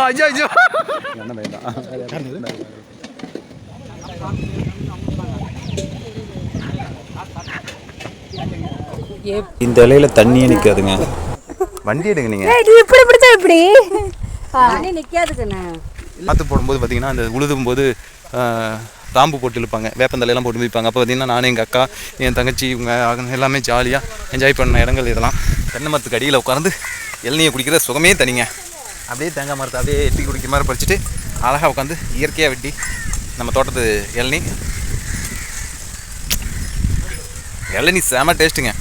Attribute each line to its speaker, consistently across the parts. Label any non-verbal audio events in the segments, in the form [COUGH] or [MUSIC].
Speaker 1: ஐயோ ஐயோ
Speaker 2: என்ன பயந்தான் இந்த இலையில தண்ணியே நிற்காதுங்க வண்டி எடுங்க நீங்கள்
Speaker 3: ஏய், நீ இப்படி பிடிச்சா இப்படி தண்ணி நிக்காதுக்குண்ணே
Speaker 2: நாற்று போடும்போது பார்த்தீங்கன்னா அந்த உழுதும் போது தாம்பு போட்டு இழுப்பாங்க. வேப்பந்தலையெல்லாம் போட்டு மிதிப்பாங்க. அப்போ பார்த்தீங்கன்னா நானும் எங்கள் அக்கா என் தங்கச்சி இவங்க எல்லாமே ஜாலியாக என்ஜாய் பண்ண இடங்கள் இதெல்லாம். தென்னை மரத்துக்கு அடியில் உட்காந்து இளநியை குடிக்கிற சுகமே தனிங்க. அப்படியே தேங்காய் மரத்தை அப்படியே எட்டி குடிக்கிற மாதிரி பறிச்சுட்டு அழகாக உட்காந்து இயற்கையாக வெட்டி நம்ம தோட்டத்து இளநீ. இளநீ செம டேஸ்ட்டுங்க.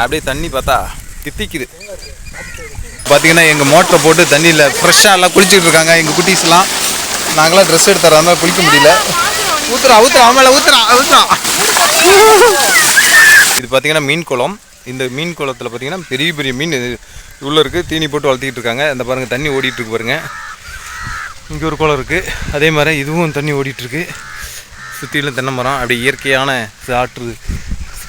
Speaker 2: அப்படியே தண்ணி பார்த்தா தித்திக்குது. பார்த்தீங்கன்னா எங்கள் மோட்டரை போட்டு தண்ணியில் ஃப்ரெஷ்ஷாக எல்லாம் குளிச்சுட்டு இருக்காங்க. எங்கள் குட்டீஸ்லாம் நாங்களாம் ட்ரெஸ் எடுத்து தராம குளிக்க முடியல. ஊத்துறா ஊத்துறா அவன் மேலே ஊத்துறா ஊத்துறா. இது பார்த்தீங்கன்னா மீன் குளம். இந்த மீன் குளத்தில் பார்த்தீங்கன்னா பெரிய பெரிய மீன் உள்ளே இருக்குது தீனி போட்டு வளர்த்திக்கிட்டு இருக்காங்க. அந்த பாருங்கள் தண்ணி ஓடிட்டுருக்கு பாருங்கள் இங்கே ஒரு குளம் இருக்குது அதே மாதிரி இதுவும் தண்ணி ஓடிட்டுருக்கு சுற்றிலும் தென்னை மரம். அப்படியே இயற்கையான காற்று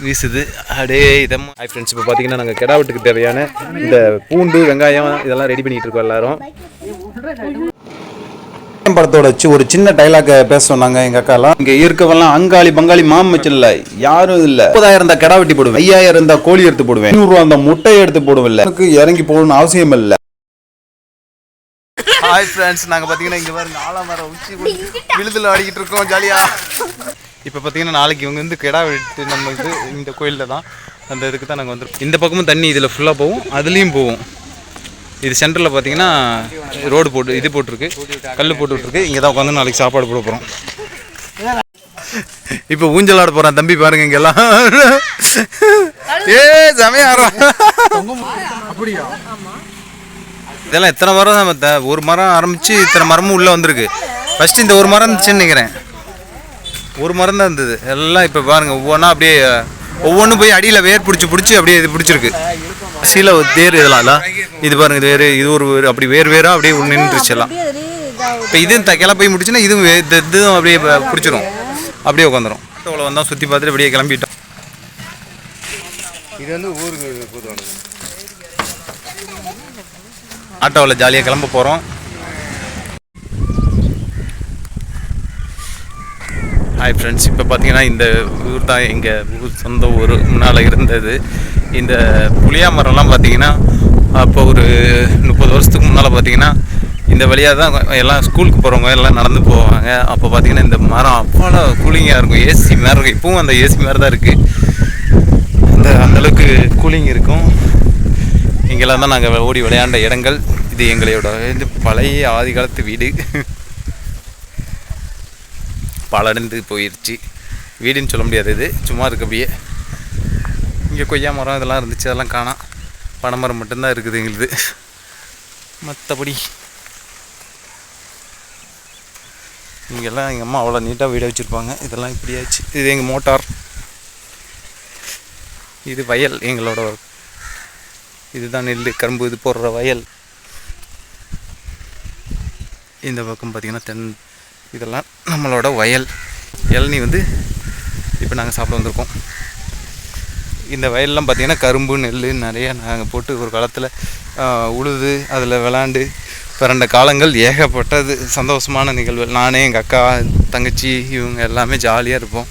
Speaker 2: வீசுது. அப்படியே இதம் ஹாய் ஃப்ரெண்ட்ஸ் இப்போ பார்த்தீங்கன்னா நாங்கள் கிடா வீட்டுக்கு தேவையான இந்த பூண்டு வெங்காயம் இதெல்லாம் ரெடி பண்ணிகிட்டு இருக்கோம் எல்லாரும். படத்தோட ஒரு சின்ன டைலாக் பேச சொன்னாங்க எங்க அக்காலாம். இங்க இருக்கவெல்லாம் அங்காளி பங்காளி மாமச்சல் இல்ல. யாரும் இல்ல. முப்பதாயிரம் இருந்தா கிடா வெட்டி போடுவேன். ஐயாயிரம் இருந்தா கோழி எடுத்து போடுவேன். நூறு ரூபா இருந்தா முட்டையை எடுத்து போடுவேன் எனக்கு இறங்கி போகணும்னு அவசியம் இல்ல. ஹாய் ஃப்ரெண்ட்ஸ் நாங்கள் பார்த்தீங்கன்னா இங்கே பாருங்க ஆலமரம் உச்சி விழுதுல ஆடிக்கிட்டு இருக்கோம் ஜாலியா. இப்போ பார்த்தீங்கன்னா நாளைக்கு இவங்க வந்து கிடா வெட்டு நம்ம இது இந்த கோயிலில் தான். அந்த இதுக்கு தான் நாங்கள் வந்துருக்கோம். இந்த பக்கமும் தண்ணி இதில் ஃபுல்லாக போகும் அதுலேயும் போகும். இது சென்டரில் பார்த்தீங்கன்னா ரோடு போட்டு இது போட்டிருக்கு. கல் போட்டு விட்ருக்கு இங்கே தான் உட்காந்து நாளைக்கு சாப்பாடு போட போகிறோம் இப்போ ஊஞ்சல் ஆட போகிறான் தம்பி பாருங்க இங்கெல்லாம். ஏ சமயம் இதெல்லாம் எத்தனை மரம் நம்ம த- ஒரு மரம் ஆரம்பிச்சு இத்தனை மரமும் உள்ளே வந்திருக்கு. ஃபஸ்ட்டு இந்த ஒரு மரம் இருந்துச்சுன்னு நினைக்கிறேன். ஒரு மரம் தான் இருந்தது. எல்லாம் இப்போ பாருங்க ஒவ்வொன்றா அப்படியே ஒவ்வொன்றும் போய் அடியில் வேர் பிடிச்சி பிடிச்சி அப்படியே இது பிடிச்சிருக்கு. சீல தேர் இதெல்லாம்? இது பாருங்க இது வேறு இது ஒரு வேறு அப்படி வேறு வேறாக அப்படியே நின்றுச்சு எல்லாம். இப்போ இதுவும் த கிளம்ப போய் முடிச்சுன்னா இதுவும் வே- இந்த இதுவும் அப்படியே பிடிச்சிரும். அப்படியே உட்காந்துரும் ஆட்டோவில் வந்தோம் சுற்றி பார்த்துட்டு அப்படியே கிளம்பிட்டோம்.
Speaker 1: இது வந்து ஊருக்கு பொதுவானது.
Speaker 2: ஆட்டோவில் ஜாலியாக கிளம்ப போகிறோம் ஹாய் ஃப்ரெண்ட்ஸ் இப்போ பார்த்தீங்கன்னா இந்த ஊர் தான் எங்கள் ஊர் சொந்த ஊர் முன்னால் இருந்தது. இந்த புளியா மரம்லாம் பார்த்தீங்கன்னா அப்போ ஒரு முப்பது வருஷத்துக்கு முன்னால் பார்த்தீங்கன்னா இந்த வழியாக தான் எல்லாம் ஸ்கூலுக்கு போகிறவங்க எல்லாம் நடந்து போவாங்க. அப்போ பார்த்தீங்கன்னா இந்த மரம் அவ்வளோ கூலிங்காக இருக்கும். ஏசி மாதிரி இருக்கும். இப்பவும் அந்த ஏசி மாதிரி தான் இருக்குது அந்த அந்தளவுக்கு கூலிங் இருக்கும். இங்கெல்லாம் தான் நாங்கள் ஓடி விளையாண்ட இடங்கள். இது எங்களோட இது பழைய ஆதி காலத்து வீடு. பலடைந்து போயிடுச்சு வீடுன்னு சொல்ல முடியாது இது. சும்மா இருக்கு அப்படியே. இங்கே கொய்யா மரம் இதெல்லாம் இருந்துச்சு. அதெல்லாம் காணாம். பனைமரம் மட்டும்தான் இருக்குது எங்களுது. மற்றபடி இங்கெல்லாம் எங்கள் அம்மா அவ்வளோ நீட்டாக வீடை வச்சுருப்பாங்க. இதெல்லாம் இப்படியாச்சு இது எங்கள் மோட்டார். இது வயல் எங்களோட இதுதான் நெல் கரும்பு இது போடுற வயல். இந்த பக்கம் பார்த்திங்கன்னா தென் இதெல்லாம் நம்மளோட வயல். இளநீ வந்து இப்போ நாங்கள் சாப்பிட வந்திருக்கோம். இந்த வயல்லாம் பார்த்தீங்கன்னா கரும்பு நெல் நிறையா நாங்கள் போட்டு ஒரு காலத்தில் உழுது அதில் விளாண்டு பிறண்ட காலங்கள் ஏகப்பட்டது. சந்தோஷமான நிகழ்வு நானே எங்கள் அக்கா தங்கச்சி இவங்க எல்லாமே ஜாலியாக இருப்போம்.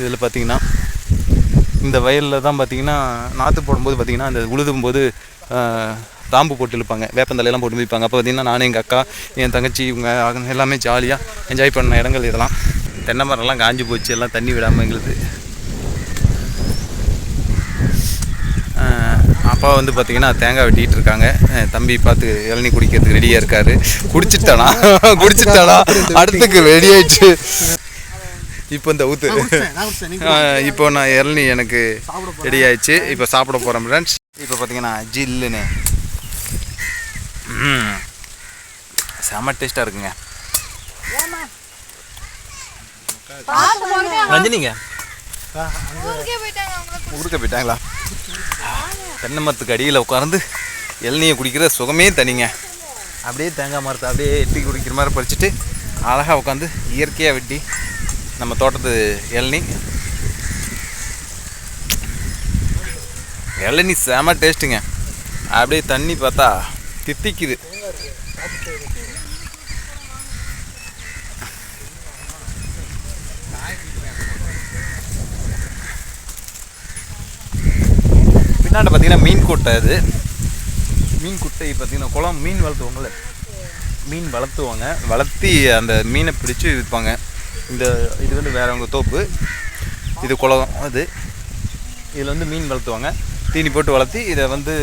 Speaker 2: இதில் பார்த்தீங்கன்னா இந்த வயலில் தான் பார்த்தீங்கன்னா நாற்று போடும்போது பார்த்திங்கன்னா அந்த உழுதும்போது தாம்பு போட்டு இழுப்பாங்க வேப்பந்தலையெல்லாம் போட்டு மிதிப்பாங்க அப்போ பார்த்தீங்கன்னா நானும் எங்கள் அக்கா என் தங்கச்சி இவங்க எல்லாமே ஜாலியாக என்ஜாய் பண்ண இடங்கள் இதெல்லாம். தென்னை மரம்லாம் காஞ்சு போச்சு எல்லாம் தண்ணி விடாமல் எங்களுக்கு. அப்பா வந்து பார்த்தீங்கன்னா தேங்காய் வெட்டிட்டு இருக்காங்க. தம்பி பார்த்து இளநீ குடிக்கிறதுக்கு ரெடியாக இருக்காரு. குடிச்சிட்டானா? [LAUGHS] குடிச்சிட்டானா? அடுத்துக்கு ரெடி ஆயிடுச்சு. இப்போ இந்த ஊத்து. இப்போ நான் இளநீ எனக்கு ரெடி ஆயிடுச்சு. இப்போ சாப்பிட போகிறேன் ஃப்ரெண்ட்ஸ் இப்போ பார்த்தீங்கன்னா ஜில்லுன்னு. செம டேஸ்ட்டாக இருக்குங்க. ரஞ்சினிங்க. ஊருக்க போயிட்டாங்களா? தென்னை மரத்துக்கு அடியில் உட்கார்ந்து இளநியை குடிக்கிற சுகமே தனிங்க. அப்படியே தேங்காய் மரத்தை அப்படியே எட்டி குடிக்கிற மாதிரி பறிச்சுட்டு அழகாக உட்காந்து இயற்கையாக வெட்டி நம்ம தோட்டத்து இளநீ இளநீ செம டேஸ்ட்டுங்க. அப்படியே தண்ணி பார்த்தா தித்திக்குது. பின்னாடி பார்த்தீங்கன்னா மீன் குட்டை அது. மீன் குட்டை பார்த்தீங்கன்னா குளம் மீன் வளர்த்துவாங்கல்ல. மீன் வளர்த்துவாங்க. வளர்த்தி அந்த மீனை பிடிச்சி விற்பாங்க. இந்த இது வந்து வேறவங்க தோப்பு. இது குளம் அது. இதில் வந்து மீன் வளர்த்துவாங்க. தீனி போட்டு வளர்த்தி இதை வந்து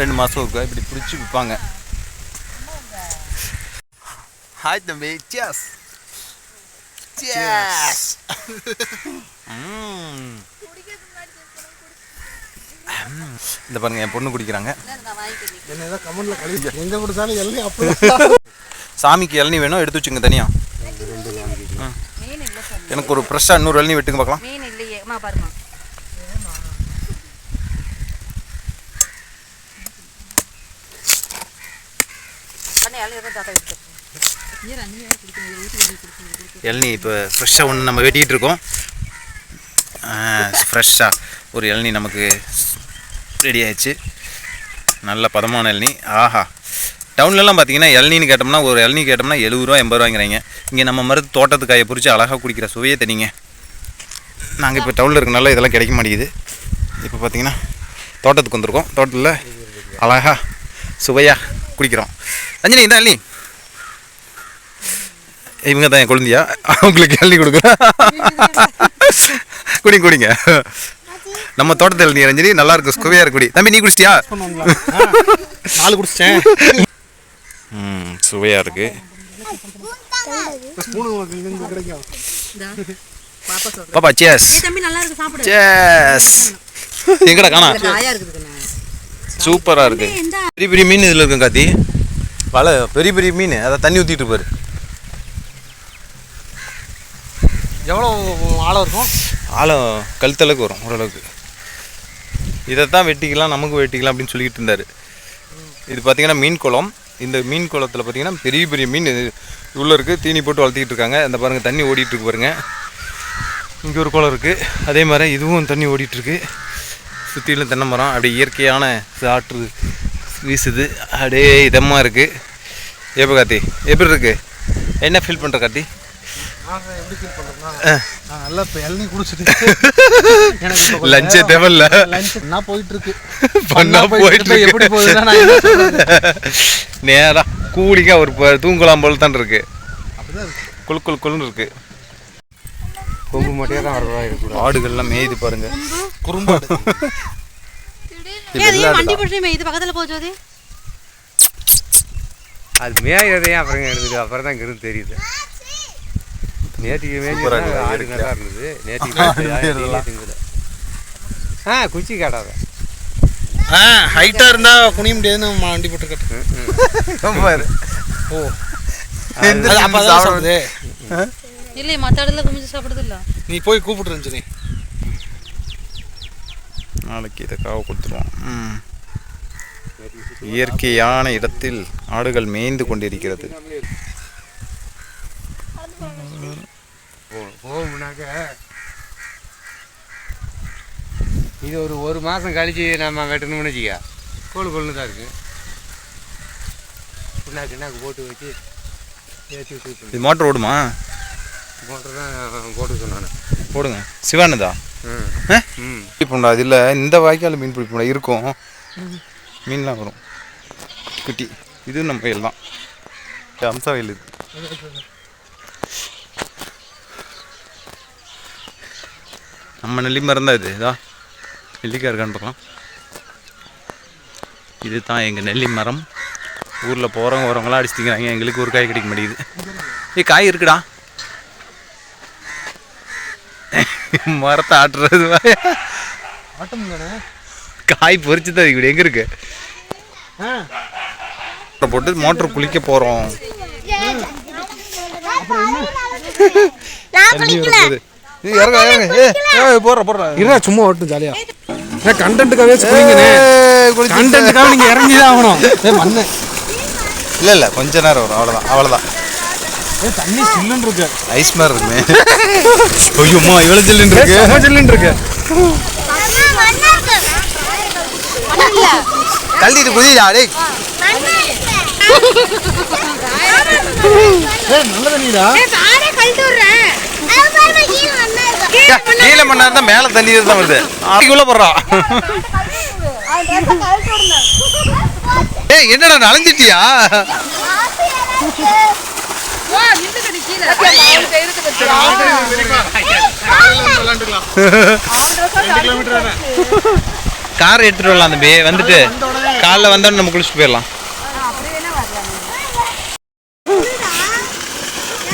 Speaker 2: ரெண்டு மாதம் இருக்கும். இப்படி பிடிச்சி விற்பாங்க ஹாய் தம்பி. சியாஸ் சியாஸ் இந்த பாருங்க என் பொண்ணு குடிக்கிறாங்க.
Speaker 1: என்ன ஏதோ கமெண்ட்ல கழுவி எங்க கொடுத்தாலும் எல்லாம் அப்படி
Speaker 2: சாமிக்கு இளநீ வேணும் எடுத்து வச்சுங்க தனியா. எனக்கு ஒரு ஃப்ரெஷ்ஷாக இன்னொரு இளநீ வெட்டுங்க பார்க்கலாம்
Speaker 3: மீன் இல்லையே அம்மா பாருமா அண்ணே அள்ளி தாத்தா எடுத்து
Speaker 2: இளநீ இப்போ ஃப்ரெஷ்ஷாக ஒன்று நம்ம வெட்டிக்கிட்டு இருக்கோம். ஃப்ரெஷ்ஷாக ஒரு இளநீ நமக்கு ரெடி ஆயிடுச்சு. நல்ல பதமான இளநீ ஆஹா. டவுன்லலாம் பார்த்தீங்கன்னா இளநீன்னு கேட்டோம்னா ஒரு இளநீ கேட்டோம்னா எழுபது ரூபா எண்பது ரூபாங்கிறாங்க இங்கே நம்ம மருந்து தோட்டத்து காயை பிடிச்சி அழகாக குடிக்கிற சுவையே தனிங்க நாங்கள் இப்போ டவுனில் இருக்கனால இதெல்லாம் கிடைக்க மாட்டேங்குது. இப்போ பார்த்தீங்கன்னா தோட்டத்துக்கு வந்திருக்கோம். தோட்டத்தில் அழகாக சுவையாக குடிக்கிறோம். ரஞ்சனி இந்த இளநீ இவங்க தான் என் குழந்தையா? அவங்களுக்கு எழுதி கொடுக்குறேன். [LAUGHS] குடிங்க குடிங்க. நம்ம தோட்டத்தில் நீ ரஞ்சனி நல்லா இருக்கு சுவையா இருக்கு குடி. தம்பி நீ குடிச்சிட்டியா?
Speaker 1: நாலு குடிச்சிட்டேன்.
Speaker 2: ம் சுவையா இருக்கு.
Speaker 3: பாப்பா
Speaker 2: சேஸ்
Speaker 3: தம்பி நல்லா இருக்கு சாப்பிடு.
Speaker 2: சேஸ் எங்கடா காணா?
Speaker 3: காயா இருக்குதுண்ணே
Speaker 2: சூப்பரா இருக்கு பெரிய பெரிய மீன் இதுல இருக்கும் காத்தி வலை பெரிய பெரிய மீன் அதை தண்ணி ஊத்திட்டு இருப்பாரு
Speaker 1: எவ்வளோ ஆழம் இருக்கும்?
Speaker 2: ஆழம் கழுத்தளவுக்கு வரும் ஓரளவுக்கு. இதைத்தான் வெட்டிக்கலாம் நமக்கு வெட்டிக்கலாம் அப்படின்னு சொல்லிட்டு இருந்தார். இது பார்த்தீங்கன்னா மீன் குளம். இந்த மீன் குளத்தில் பார்த்தீங்கன்னா பெரிய பெரிய மீன் இது உள்ளே இருக்குது தீனி போட்டு வளர்த்திக்கிட்டு இருக்காங்க. அந்த பாருங்க தண்ணி ஓடிட்டு இருக்கு பாருங்க. இங்கே ஒரு குளம் இருக்குது அதே மாதிரி இதுவும் தண்ணி ஓடிட்டு இருக்கு. சுற்றிலும் தென்னை மரம் அப்படியே இயற்கையான காற்று வீசுது. அப்படியே இதமாக இருக்குது எப்போ கார்த்தி எப்படி இருக்கு? என்ன ஃபீல் பண்ணுற கார்த்தி? [LAUGHS] லஞ்சே தேவையில்ல.
Speaker 1: போயிட்டு இருக்கு
Speaker 2: பண்ணா போயிட்டு.
Speaker 1: எப்படி போகுதுன்னா நான் என்ன சொல்றது?
Speaker 2: நேரா கூலிக்கா ஒரு தூங்கலாம் போல தான் இருக்கு.
Speaker 1: அப்படிதான் இருக்கு.
Speaker 2: குளு குளு குளுன்னு இருக்கு.
Speaker 1: கொம்பு மட்டும் தான் அறுபது இருக்கக்கூடாது
Speaker 2: ஆடுகள்லாம் மேயுது பாருங்க.
Speaker 1: குறும்பாடு
Speaker 3: வண்டி. பிடிச்சி இது பக்கத்துல போச்சு
Speaker 4: அது மேயறதையும் அப்புறம் எடுத்துட்டு அப்புறம் தான் இங்கிருந்து தெரியுது. நேற்றுக்கு
Speaker 2: இருக்கு,
Speaker 4: ஆடு. நல்லா இருந்தது. நேற்றுக்கு ஆ குச்சி காட்டாத
Speaker 1: ஆ ஹைட்டாக இருந்தால் குனிய முடியாதுன்னு நம்ம வண்டி போட்டு கட்டு.
Speaker 2: பாரு.
Speaker 1: ஓ. அப்போ
Speaker 2: சாப்பிட-
Speaker 1: சாப்பிடுது
Speaker 3: இல்லையே மற்ற இடத்துல குமிஞ்சு சாப்பிடுது இல்ல.
Speaker 1: நீ போய் கூப்பிட்டு இருந்துச்சு
Speaker 2: நாளைக்கு இதை காவ கொடுத்துருவோம். ம். இயற்கையான இடத்தில் ஆடுகள் மேய்ந்து கொண்டிருக்கிறது.
Speaker 4: போகும்னாக்க இது ஒரு ஒரு மாதம் கழிச்சு நம்ம வெட்டணும்னு வச்சுக்க. கோழு கொள்ளு தான் இருக்கு. புண்ணாக்கு போட்டு வச்சு ஏற்றி
Speaker 2: இது மோட்டர் ஓடுமா?
Speaker 4: மோட்டர் தான் போட்டு சொன்னானே.
Speaker 2: போடுங்க. சிவானதா
Speaker 4: ம்.
Speaker 2: பிடிப்போம்டா இதில் இந்த வாய்க்கால் மீன் பிடிப்போம்டா இருக்கும். மீன்லாம் வரும். குட்டி. இது நம்ம வயல் தான். அம்சா வயல் இது. நம்ம நெல்லி மரம் தான் இது. இதா? நெல்லிக்காய் இருக்கான்னு பார்க்கலாம். இது தான் எங்கள் நெல்லி மரம். ஊரில் போகிறவங்க வரவங்களாம் அடிச்சுக்கிறாங்க எங்களுக்கு ஒரு காய் கிடைக்க மாட்டேங்குது. ஏய் காய் இருக்குடா. மரத்தை ஆட்டுறது வாயா.
Speaker 1: ஆட்டம் தானே?
Speaker 2: காய் பொறிச்சு தான் இப்படி எங்க இருக்கு? போட்டு மோட்டர் குளிக்க. ஏய், இறங்க இறங்க. ஏய், ஏய், போடுறா போடுறா.
Speaker 1: இருடா சும்மா ஓட்டும் ஜாலியா. ஏன் கண்டென்ட்டுக்காகவே
Speaker 2: குளிச்சு-
Speaker 1: கண்டென்ட்டுக்காக நீங்கள் இறங்கி தான் ஆகணும். ஏ மண்ணு.
Speaker 2: இல்ல இல்ல கொஞ்ச நேரம் வரும். அவ்வளவுதான் அவ்வளவுதான்.
Speaker 1: ஏ தண்ணி சில்லுன்னு இருக்கு
Speaker 2: ஐஸ் மாதிரி இருக்குமே ஐயோம்மா இவ்வளவு ஜில்லுன்னு இருக்கு
Speaker 1: செம்ம சில்லுன்னு இருக்கு
Speaker 2: தள்ளிட்டு குதிடா டேய்.
Speaker 1: நல்ல தண்ணிடா.
Speaker 2: கீழே மண்ணா இருந்தா மேல தண்ணி தான் வருது. அதுக்குள்ள போடுறான் ஏய் என்னடா நனைஞ்சிட்டியா
Speaker 1: விளாண்டுக்கலாம் ரெண்டு கிலோமீட்டர் தானே
Speaker 2: கார் எடுத்துட்டு வரலாம் தம்பி. வந்துட்டு காலைல வந்தோடனே நம்ம குளிச்சுட்டு போயிடலாம்.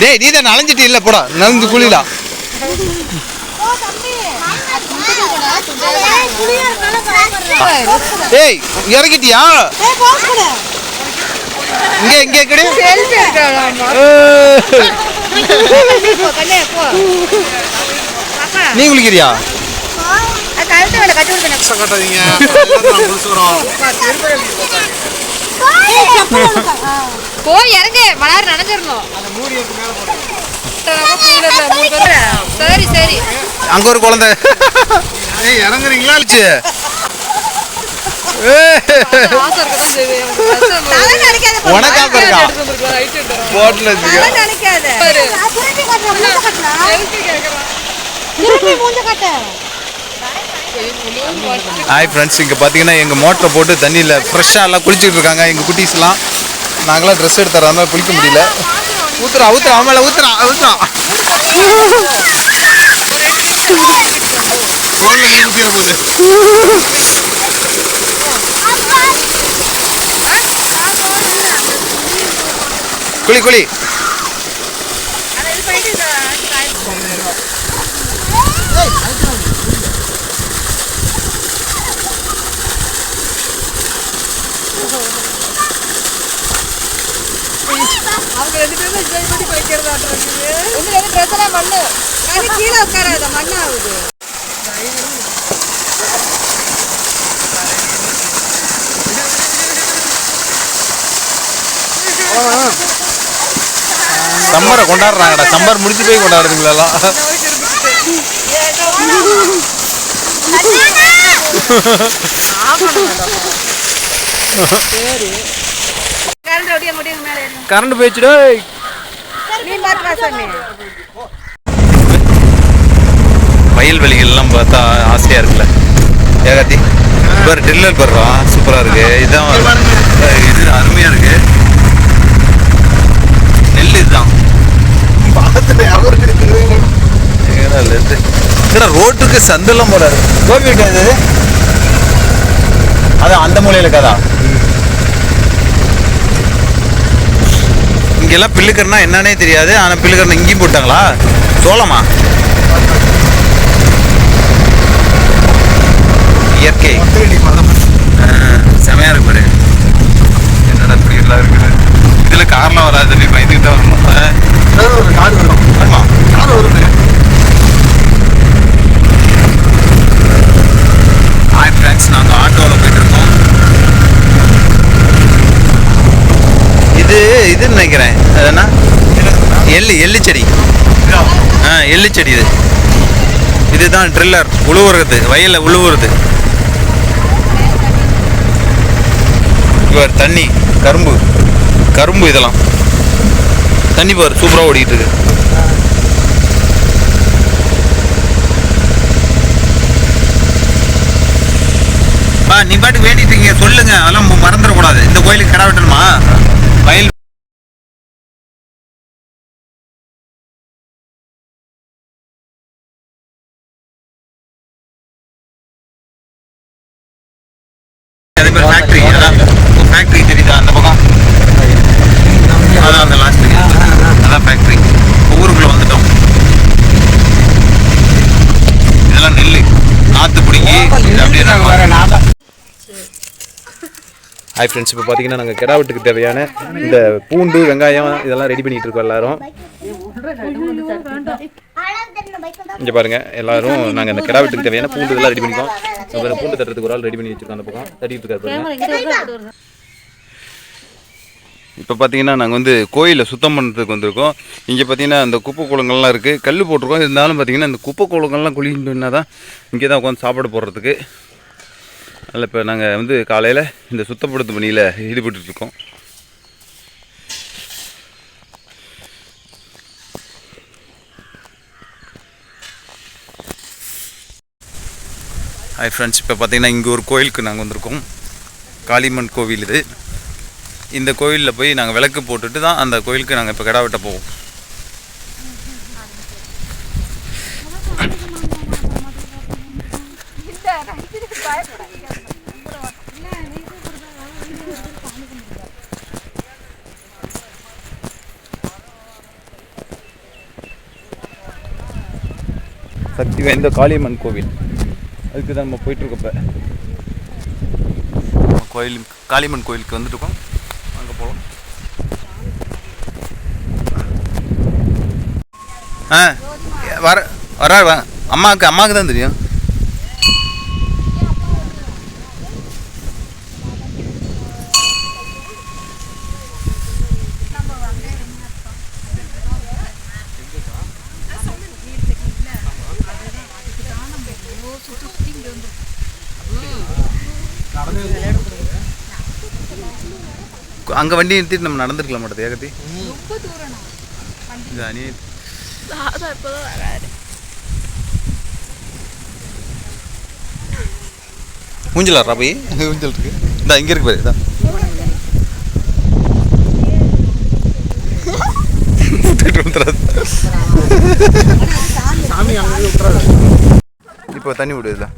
Speaker 2: டேய் நீ தான் நனைஞ்சிட்டு இல்ல போடா. நனைஞ்சு குளிலாம் டேய் இறங்கிட்டியா? இங்க இங்க கிடை. நீ குளிக்கிறியா?
Speaker 1: காட்டாதீங்க
Speaker 5: போய் இறங்கு. மலர் நனைஞ்சிடணும். சரி சரி.
Speaker 2: அங்க ஒரு குழந்தை.
Speaker 1: ஏய் இறங்குறீங்களா
Speaker 2: ஹாய் ஃப்ரெண்ட்ஸ் இங்கே பார்த்தீங்கன்னா எங்கள் மோட்டரை போட்டு தண்ணியில் ஃப்ரெஷ்ஷாக எல்லாம் குளிச்சுட்டு இருக்காங்க. எங்கள் குட்டீஸ்லாம் நாங்களாம் ட்ரெஸ் எடுத்து தரதுனால குளிக்க முடியல. ஊத்துறா ஊத்துறா அவன் மேலே ஊத்துறா ஊத்துறா.
Speaker 1: ஃபோனில்
Speaker 2: குளி குளி.
Speaker 5: அவங்க ரெண்டு பேரும் என்ஜாய் பண்ணி. போய்க்கிறதாட்றாங்க ஒன்று ரெண்டு ட்ரெஸ் எல்லாம் மண்ணு
Speaker 3: கீழே உட்காராத மண்ணாகுது
Speaker 2: சம்மரை கொண்டாடுறாங்கடா. சம்மர் முடிச்சு போய் கொண்டாடுறீங்களா
Speaker 3: கரண்ட்
Speaker 2: போயிடுச்சுடே. வயல்வெளிகள்லாம் பார்த்தா ஆசையாக இருக்குல்ல. ஏகாத்தி இப்போ ட்ரில்லர் போடுறோம் சூப்பராக இருக்கு. இதுதான் இது அருமையாக இருக்கு. நெல் இதுதான். ரோட்டுக்கு சந்தெல்லாம் போறாரு. கோபி வீட்டு இது? அதான் அந்த மூலையில கதா இங்கெல்லாம் பில்லுக்கர்னா என்னன்னே தெரியாது. ஆனால் பில்லுக்கர்னா இங்கேயும் போட்டாங்களா? சோளமா? இயற்கை. ஆ, செமையா இருக்கு பாரு. என்னடா இப்படி எல்லாம் இருக்குது? இதுல கார்லாம் வராது. பயந்துக்கிட்டு தான் வரணும். ஆ,
Speaker 1: ஒரு காடு வரும்
Speaker 2: ஆமா
Speaker 1: காடு வருது
Speaker 2: ஹாய் ஃப்ரெண்ட்ஸ் நாங்கள் ஆட்டோவில் போயிட்டுருக்கோம் இது இதுன்னு நினைக்கிறேன். அது எள்ளு எள்ளு செடி ஆ எள்ளு செடி இது. இதுதான் ட்ரில்லர் உழுவுறது வயலில் உழுவுறது. இவர் தண்ணி கரும்பு. கரும்பு இதெல்லாம். தண்ணி பாரு சூப்பராக ஓடிட்டு இருக்கு. நீ பாட்டுக்கு வேண்டிட்டு இருக்கீங்க சொல்லுங்க. அதெல்லாம் மறந்துடக்கூடாது. இந்த கோயிலுக்கு கடை வெட்டணுமா? வயல் அதே மாதிரி ஃபேக்ட்ரி தெரியுதா அந்த பக்கம் அதான் அந்த லாஸ்ட் அதான் ஃபேக்ட்ரி ஊருக்குள்ள வந்துட்டோம் இதெல்லாம் நெல் நாற்று பிடிங்கி இது அப்படியே நாங்க ஹாய் ஃப்ரெண்ட்ஸ் இப்போ பார்த்தீங்கன்னா நாங்கள் கிடா வெட்டுக்கு தேவையான இந்த பூண்டு வெங்காயம் இதெல்லாம் ரெடி பண்ணிட்டு இருக்கோம் எல்லாரும். இங்கே பாருங்க எல்லாரும் நாங்கள் இந்த கிடா வெட்டுக்கு தேவையான பூண்டு இதெல்லாம் ரெடி பண்ணிக்கோம் அப்புறம் பூண்டு தட்டுறதுக்கு ஒரு ஆள் ரெடி பண்ணி வச்சிருக்கோம் அந்த பக்கம். தட்டிட்டு இருக்காரு இப்போ பார்த்தீங்கன்னா நாங்கள் வந்து கோயிலை சுத்தம் பண்ணுறதுக்கு வந்திருக்கோம். இங்கே பார்த்தீங்கன்னா இந்த குப்பை குளங்கள்லாம் இருக்குது கல் போட்டிருக்கோம். இருந்தாலும் பார்த்தீங்கன்னா இந்த குப்பை குளங்கள்லாம் குளிக்கணுன்னா தான் இங்கே தான் உட்காந்து சாப்பாடு போடுறதுக்கு அதனால் இப்போ நாங்கள் வந்து காலையில் இந்த சுத்தப்படுத்தும் பணியில் ஈடுபட்டுருக்கோம் ஹாய் ஃப்ரெண்ட்ஸ் இப்போ பார்த்திங்கன்னா இங்கே ஒரு கோயிலுக்கு நாங்கள் வந்திருக்கோம். காளிமன் கோவில் இது. இந்த கோயிலில் போய் நாங்கள் விளக்கு போட்டுட்டு தான் அந்த கோயிலுக்கு நாங்கள் இப்போ கிடா வெட்ட போவோம் பயப்படாதீங்க. சக்தி வாய்ந்த காளியம்மன் கோவில். அதுக்கு தான் நம்ம போயிட்டுருக்கப்ப. கோயில் காளியம்மன் கோயிலுக்கு வந்துட்டுருக்கோம். அங்கே போகலாம் ஆ வர வர அம்மாவுக்கு அம்மாவுக்கு தான் தெரியும். அங்கே வண்டி நிறுத்திட்டு நம்ம நடந்துருக்கலாம் மாட்டது ஏகத்தி இது அணி ஊஞ்சல் போய்? ஊஞ்சல் இருக்கு? இந்த இங்கே இருக்கு பாரு இதான் இப்போ தண்ணி விடுதுல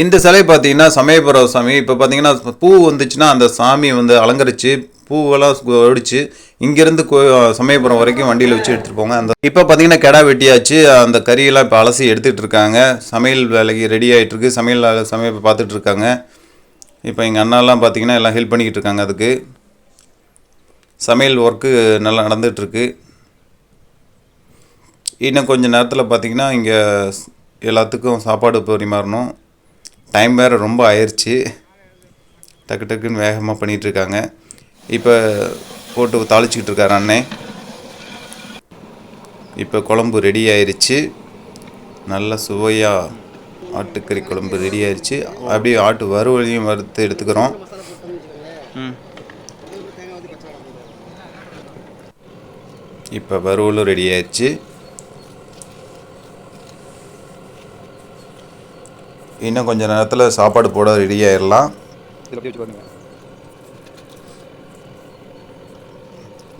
Speaker 2: இந்த சிலை பார்த்தீங்கன்னா சமயபுரம் சாமி. இப்போ பார்த்தீங்கன்னா பூ வந்துச்சுன்னா அந்த சாமி வந்து அலங்கரித்து பூவெல்லாம் ஒடிச்சு இங்கேருந்து கோ சமயபுரம் வரைக்கும் வண்டியில் வச்சு எடுத்துகிட்டு போங்க. அந்த இப்போ பார்த்தீங்கன்னா கிடா வெட்டியாச்சு. அந்த கறியெல்லாம் இப்போ அலசி எடுத்துகிட்டு இருக்காங்க. சமையல் வேலைக்கு ரெடி ஆகிட்டுருக்கு சமையல் வேலை சமையல் பார்த்துட்டு இருக்காங்க. இப்போ எங்கள் அண்ணாலாம் பார்த்தீங்கன்னா எல்லாம் ஹெல்ப் பண்ணிக்கிட்டு இருக்காங்க அதுக்கு. சமையல் ஒர்க்கு நல்லா நடந்துகிட்ருக்கு இன்னும் கொஞ்சம் நேரத்தில் பார்த்தீங்கன்னா இங்கே எல்லாத்துக்கும் சாப்பாடு பரிமாறணும். டைம் வேறு ரொம்ப ஆயிடுச்சு டக்கு டக்குன்னு வேகமாக பண்ணிகிட்ருக்காங்க இப்போ போட்டு தாளிச்சிக்கிட்டு இருக்காரு அண்ணன் இப்போ குழம்பு ரெடி ஆயிருச்சு. நல்ல சுவையாக ஆட்டுக்கறி குழம்பு ரெடி ஆயிருச்சு. அப்படியே ஆட்டு வறுவலையும் வறுத்து எடுத்துக்கிறோம். இப்போ வறுவலும் ரெடி ஆயிடுச்சு இன்னும் கொஞ்சம் நேரத்தில் சாப்பாடு போட ரெடி ஆயிடலாம்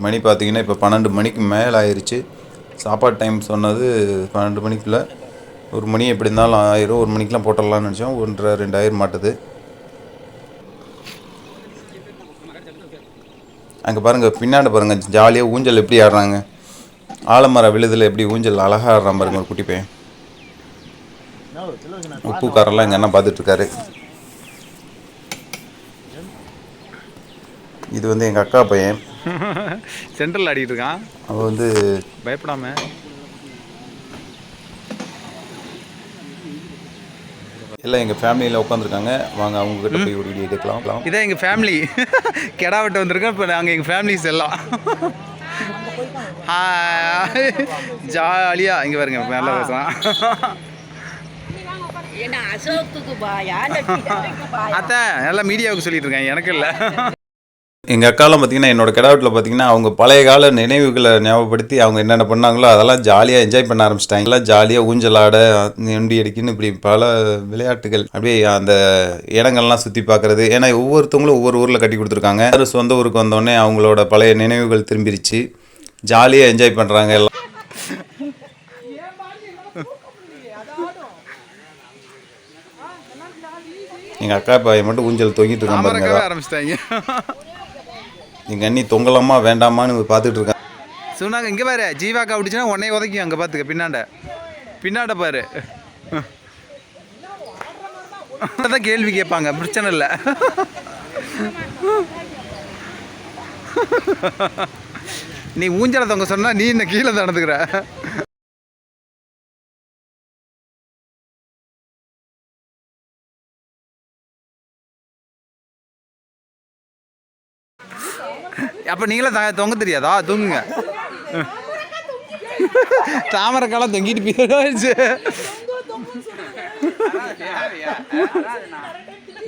Speaker 2: மணி பார்த்தீங்கன்னா இப்போ பன்னெண்டு மணிக்கு மேலே ஆயிடுச்சு சாப்பாடு டைம் சொன்னது பன்னெண்டு மணிக்குள்ளே. ஒரு மணி எப்படி இருந்தாலும் ஆயிரும். ஒரு மணிக்கெலாம் போட்டுடலாம்னு நினச்சோம். ஒன்றரை ரெண்டாயிரம் மாட்டுது. அங்கே பாருங்கள் பின்னாடி பாருங்கள் ஜாலியாக ஊஞ்சல் எப்படி ஆடுறாங்க. ஆலமரம் விழுதில் எப்படி ஊஞ்சல் அழகாக ஆடுறான் பாருங்கள் ஒரு குட்டி பையன். உப்புக்காரெல்லாம் எங்கள் அண்ணன் பார்த்துட்ருக்காரு. இது வந்து எங்கள் அக்கா பையன்.
Speaker 6: சென்ட்ரல் ஆடிட்டு இருக்கான்
Speaker 2: அவன் வந்து
Speaker 6: பயப்படாம.
Speaker 2: எல்லாம் எங்கள் ஃபேமிலியில் உட்காந்துருக்காங்க வாங்க அவங்கக்கிட்ட போய் ஒரு வீடியோ எடுக்கலாம்
Speaker 6: இதான் எங்கள் ஃபேமிலி கெடா வெட்ட வந்திருக்கோம். இப்போ நாங்கள் எங்கள் ஃபேமிலிஸ் எல்லாம். ஜாலியாக இங்கே பாருங்க மேலே பேசலாம்
Speaker 3: என்ன அசோக்குக்கு பாயா? நெட்டிக்கு [LAUGHS] பாயா?
Speaker 6: அத்தை எல்லாம் மீடியாவுக்கு சொல்லிட்டு இருக்கேன் எனக்கு இல்லை.
Speaker 2: எங்கள் அக்காலாம் பார்த்தீங்கன்னா என்னோட கிடாவட்டில் பார்த்தீங்கன்னா அவங்க பழைய கால நினைவுகளை ஞாபகப்படுத்தி அவங்க என்னென்ன பண்ணாங்களோ அதெல்லாம் ஜாலியாக என்ஜாய் பண்ண ஆரம்பிச்சிட்டாங்க. எல்லாம் ஜாலியாக ஊஞ்சலாட நொண்டி அடிக்குன்னு இப்படி பல விளையாட்டுகள் அப்படியே அந்த இடங்கள்லாம் சுற்றி பார்க்குறது ஏன்னா ஒவ்வொருத்தவங்களும் ஒவ்வொரு ஊரில் கட்டி கொடுத்துருக்காங்க. யாரும் சொந்த ஊருக்கு வந்தோடனே அவங்களோட பழைய நினைவுகள் திரும்பிருச்சு. ஜாலியாக என்ஜாய் பண்ணுறாங்க எல்லாம். எங்கள் அக்கா பையன் மட்டும் ஊஞ்சல் தொங்கிட்டு இருக்கான் பாருங்க
Speaker 6: ஆரம்பிச்சிட்டாங்க.
Speaker 2: எங்கள் அண்ணி தொங்கலாமா வேண்டாமான்னு பார்த்துட்டு இருக்காங்க
Speaker 6: சொன்னாங்க இங்கே பாரு ஜீவாக்கா விட்டுச்சுன்னா உன்னைய உதைக்கும் அங்கே பார்த்துக்க பின்னாண்ட. பின்னாண்ட பாரு. தான் கேள்வி கேட்பாங்க பிரச்சனை இல்லை. நீ ஊஞ்சலை தொங்க சொன்னா நீ என்ன கீழே நடந்துக்கிற? அப்போ நீங்களே த- தொங்க தெரியாதா? தூங்குங்க. தாமரை காலம் தொங்கிட்டு போயிடுச்சு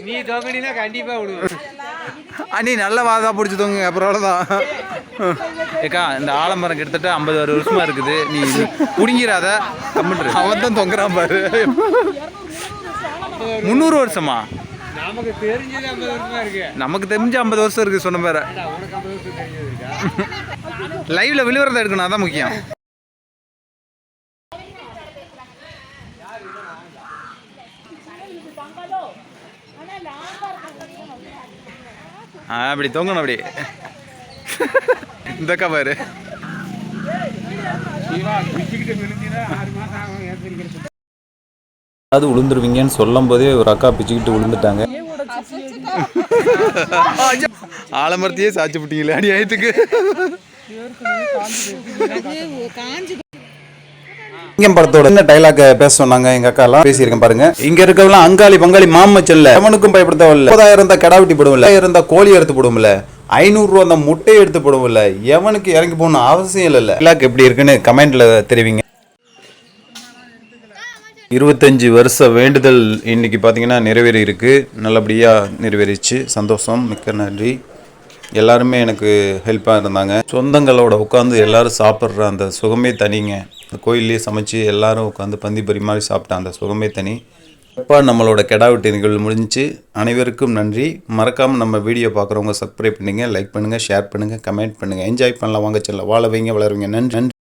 Speaker 4: நீ தொங்கடினா கண்டிப்பாக விடுவேன்.
Speaker 6: அண்ணி நல்ல வாதா பிடிச்சி தூங்குங்க அப்புறம் அவ்வளோதான் ஏக்கா இந்த ஆலமரம் கிட்டத்தட்ட ஐம்பது அறுபது வருஷமா இருக்குது. நீ குடிங்கிறாத கம்மிட்டு அவன் தான் தொங்குறான் பாரு. முந்நூறு வருஷமா?
Speaker 4: நமக்கு தெரிஞ்சது ஐம்பது வருஷமா இருக்கு.
Speaker 6: நமக்கு தெரிஞ்ச ஐம்பது வருஷம் இருக்கு சொன்ன பேர லைவ்ல விழுவுறத எடுக்கணும் அதான் முக்கியம். ஆ அப்படி தொங்கணும் அப்படி. இந்த பாரு.
Speaker 2: அது விழுந்துருவீங்கன்னு சொல்லும் போதே ஒரு அக்கா பிச்சுக்கிட்டு விழுந்துட்டாங்க
Speaker 6: ஆலமரத்தையே சாச்சு விட்டீங்களே அடி ஆயத்துக்கு.
Speaker 2: சிங்கம் படத்தோட என்ன டைலாக் பேச சொன்னாங்க எங்க அக்கா எல்லாம் பேசியிருக்கேன் பாருங்க. இங்க இருக்கவெல்லாம் அங்காளி பங்காளி மாமச்சல்ல எவனுக்கும் பயப்பட தேவையில்ல முப்பதாயிரம் இருந்தா கடா வெட்டி போடுவோம்ல. இருந்தா கோழி எடுத்து போடுவோம்ல. ஐநூறு ரூபா அந்த முட்டையை எடுத்து போடுவோம்ல. எவனுக்கு இறங்கி போகணும் அவசியம் இல்லைல்ல. டைலாக் எப்படி இருக்குன்னு கமெண்ட்ல தெரிவிங்க. இருபத்தஞ்சி வருஷ வேண்டுதல் இன்றைக்கி பார்த்தீங்கன்னா நிறைவேறி இருக்குது நல்லபடியாக நிறைவேறிச்சு. சந்தோஷம் மிக்க நன்றி. எல்லாருமே எனக்கு ஹெல்ப்பாக இருந்தாங்க. சொந்தங்களோட உட்காந்து எல்லாரும் சாப்பிட்ற அந்த சுகமே தனிங்க. அந்த கோயிலே சமைச்சு எல்லாரும் உட்காந்து பந்தி பரிமாறி சாப்பிட்டேன் அந்த சுகமே தனி. இப்போ நம்மளோட கெடா வெட்டு நிகழ்வு முடிஞ்சுச்சு. அனைவருக்கும் நன்றி. மறக்காமல் நம்ம வீடியோ பார்க்குறவங்க சப்ஸ்கிரைப் பண்ணுங்கள் லைக் பண்ணுங்கள் ஷேர் பண்ணுங்கள் கமெண்ட் பண்ணுங்கள் என்ஜாய் பண்ணலாம். வாங்க செல்ல. வாழ வைங்க வளருவீங்க நன்றி நன்றி.